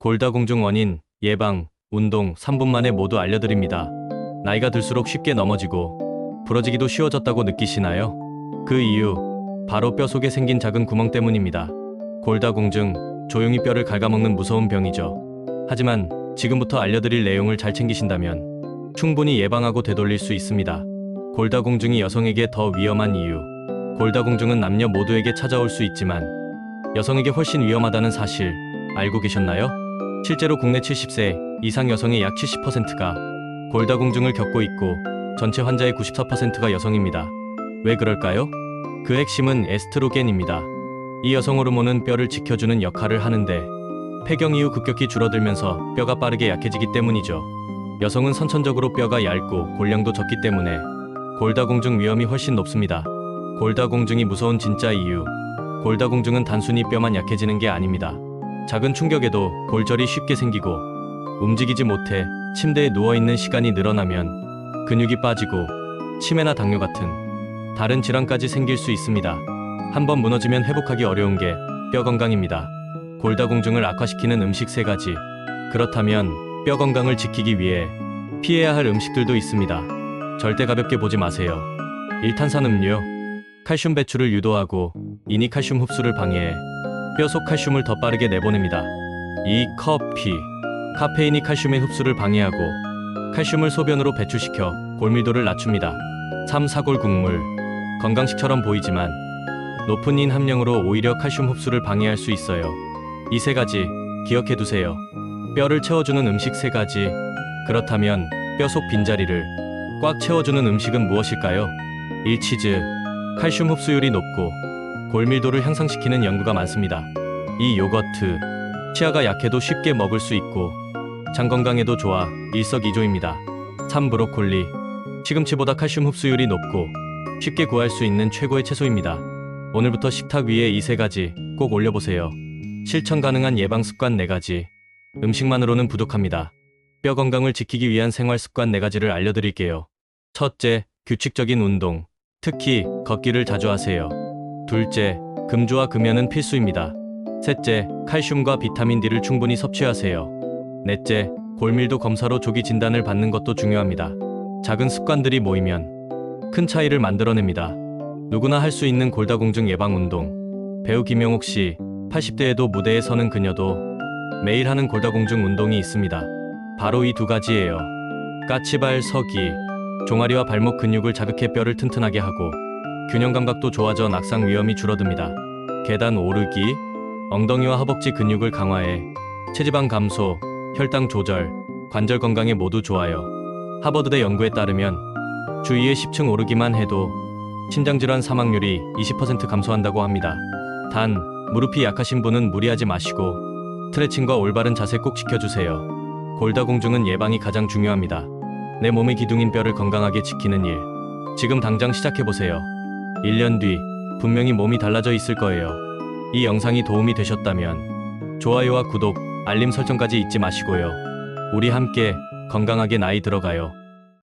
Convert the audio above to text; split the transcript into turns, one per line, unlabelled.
골다공증 원인, 예방, 운동 3분 만에 모두 알려드립니다. 나이가 들수록 쉽게 넘어지고 부러지기도 쉬워졌다고 느끼시나요? 그 이유, 바로 뼈 속에 생긴 작은 구멍 때문입니다. 골다공증, 조용히 뼈를 갉아먹는 무서운 병이죠. 하지만 지금부터 알려드릴 내용을 잘 챙기신다면 충분히 예방하고 되돌릴 수 있습니다. 골다공증이 여성에게 더 위험한 이유. 골다공증은 남녀 모두에게 찾아올 수 있지만 여성에게 훨씬 위험하다는 사실 알고 계셨나요? 실제로 국내 70세 이상 여성의 약 70%가 골다공증을 겪고 있고 전체 환자의 94%가 여성입니다. 왜 그럴까요? 그 핵심은 에스트로겐입니다. 이 여성 호르몬은 뼈를 지켜주는 역할을 하는데 폐경 이후 급격히 줄어들면서 뼈가 빠르게 약해지기 때문이죠. 여성은 선천적으로 뼈가 얇고 골량도 적기 때문에 골다공증 위험이 훨씬 높습니다. 골다공증이 무서운 진짜 이유. 골다공증은 단순히 뼈만 약해지는 게 아닙니다. 작은 충격에도 골절이 쉽게 생기고 움직이지 못해 침대에 누워 있는 시간이 늘어나면 근육이 빠지고 치매나 당뇨 같은 다른 질환까지 생길 수 있습니다. 한번 무너지면 회복하기 어려운 게 뼈 건강입니다. 골다공증을 악화시키는 음식 세 가지. 그렇다면 뼈 건강을 지키기 위해 피해야 할 음식들도 있습니다. 절대 가볍게 보지 마세요. 1탄산 음료, 칼슘 배출을 유도하고 이니 칼슘 흡수를 방해해 뼈속 칼슘을 더 빠르게 내보냅니다. 2. 커피, 카페인이 칼슘의 흡수를 방해하고 칼슘을 소변으로 배출시켜 골밀도를 낮춥니다. 3. 사골 국물, 건강식처럼 보이지만 높은 인 함량으로 오히려 칼슘 흡수를 방해할 수 있어요. 이 세 가지 기억해 두세요. 뼈를 채워주는 음식 세 가지. 그렇다면 뼈속 빈자리를 꽉 채워주는 음식은 무엇일까요? 1. 치즈. 칼슘 흡수율이 높고 골밀도를 향상시키는 연구가 많습니다. 2. 요거트. 치아가 약해도 쉽게 먹을 수 있고 장 건강에도 좋아 일석이조입니다. 3. 브로콜리. 시금치보다 칼슘 흡수율이 높고 쉽게 구할 수 있는 최고의 채소입니다. 오늘부터 식탁 위에 이 세 가지 꼭 올려보세요. 실천 가능한 예방 습관 4가지. 음식만으로는 부족합니다. 뼈 건강을 지키기 위한 생활 습관 4가지를 알려드릴게요. 첫째, 규칙적인 운동. 특히 걷기를 자주 하세요. 둘째, 금주와 금연은 필수입니다. 셋째, 칼슘과 비타민 D를 충분히 섭취하세요. 넷째, 골밀도 검사로 조기 진단을 받는 것도 중요합니다. 작은 습관들이 모이면 큰 차이를 만들어냅니다. 누구나 할 수 있는 골다공증 예방 운동. 배우 김용옥 씨, 80대에도 무대에 서는 그녀도 매일 하는 골다공증 운동이 있습니다. 바로 이 두 가지예요. 까치발 서기. 종아리와 발목 근육을 자극해 뼈를 튼튼하게 하고 균형 감각도 좋아져 낙상 위험이 줄어듭니다. 계단 오르기, 엉덩이와 허벅지 근육을 강화해 체지방 감소, 혈당 조절, 관절 건강에 모두 좋아요. 하버드대 연구에 따르면 주위에 10층 오르기만 해도 심장질환 사망률이 20% 감소한다고 합니다. 단, 무릎이 약하신 분은 무리하지 마시고 스트레칭과 올바른 자세 꼭 지켜주세요. 골다공증은 예방이 가장 중요합니다. 내 몸의 기둥인 뼈를 건강하게 지키는 일. 지금 당장 시작해보세요. 1년 뒤, 분명히 몸이 달라져 있을 거예요. 이 영상이 도움이 되셨다면, 좋아요와 구독, 알림 설정까지 잊지 마시고요. 우리 함께 건강하게 나이 들어가요.